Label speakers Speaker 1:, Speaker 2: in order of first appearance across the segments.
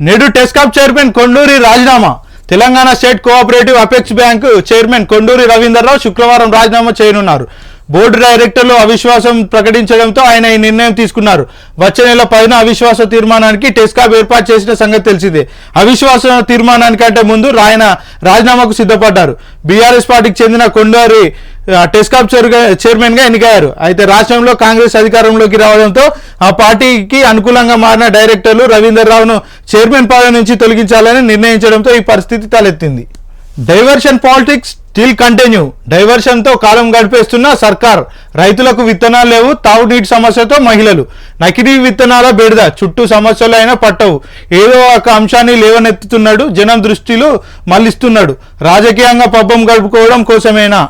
Speaker 1: నేడు టెస్కాప్ చైర్మన్ కొండూరి రాజీనామా. Telangana state cooperative apex bank chairman Konduri Ravinder Rao శుక్రవారం రాజీనామా చేయనున్నారు. బోర్డు డైరెక్టర్లు అవిశ్వాసం ప్రకటించడంతో ఆయన ఈ నిర్ణయం తీసుకున్నారు. వచ్చే నెల పదిన అవిశ్వాస తీర్మానానికి టెస్కాప్ ఏర్పాటు చేసిన సంగతి తెలిసిందే. అవిశ్వాస తీర్మానానికంటే ముందు ఆయన రాజీనామాకు సిద్ధపడ్డారు. బీఆర్ఎస్ పార్టీకి చెందిన కొండూరి టెస్కాప్ చైర్మన్గా ఎన్నికయ్యారు. అయితే రాష్ట్రంలో కాంగ్రెస్ అధికారంలోకి రావడంతో ఆ పార్టీకి అనుకూలంగా మారిన డైరెక్టర్లు రవీందర్ రావును చైర్మన్ పదవి నుంచి తొలగించాలని నిర్ణయించడంతో ఈ పరిస్థితి తలెత్తింది. Diversion politics still continue. డైవర్షన్తో కాలం గడిపేస్తున్న సర్కార్. రైతులకు విత్తనాలు లేవు తాగునీటి సమస్యతో మహిళలు. నకిలీ విత్తనాల బెడద చుట్టూ సమస్యలు అయినా పట్టవు. ఏదో ఒక అంశాన్ని లేవనెత్తుతున్నాడు జనం దృష్టిలో మళ్ళిస్తున్నాడు రాజకీయంగా పబ్బం గడుపుకోవడం కోసమేనా?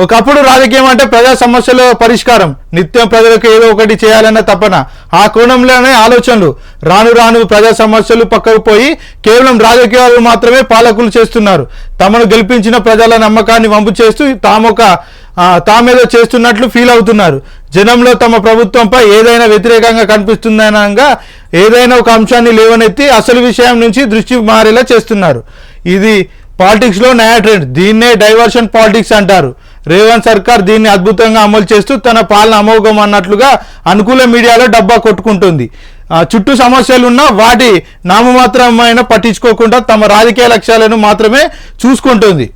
Speaker 1: ఒకప్పుడు రాజకీయం అంటే ప్రజా సమస్యల పరిష్కారం. నిత్యం ప్రజలకు ఏదో ఒకటి చేయాలన్న తపన. ఆ కోణంలోనే ఆలోచనలు. రాను రాను ప్రజా సమస్యలు పక్కకు పోయి కేవలం రాజకీయాలు మాత్రమే పాలకులు చేస్తున్నారు. తమను గెలిపించిన ప్రజల నమ్మకాన్ని వంపు చేస్తూ తామొక ఒక తామేదో చేస్తున్నట్లు ఫీల్ అవుతున్నారు. జనంలో తమ ప్రభుత్వంపై ఏదైనా వ్యతిరేకంగా కనిపిస్తుందనగా ఏదైనా ఒక అంశాన్ని లేవనెత్తి అసలు విషయం నుంచి దృష్టి మారేలా చేస్తున్నారు. ఇది పాలిటిక్స్లో నయా ట్రెండ్. దీన్నే డైవర్షన్ పాలిటిక్స్ అంటారు. రేవంత్ సర్కార్ దీన్ని అద్భుతంగా అమలు చేస్తూ తన పాలన అమోఘం అన్నట్లుగా అనుకూల మీడియాలో డబ్బా కొట్టుకుంటుంది. చుట్టూ చుట్టూ సమస్యలున్నా వాటి నామమాత్రమైన పట్టించుకోకుండా తమ రాజకీయ లక్ష్యాలను మాత్రమే చూసుకుంటుంది.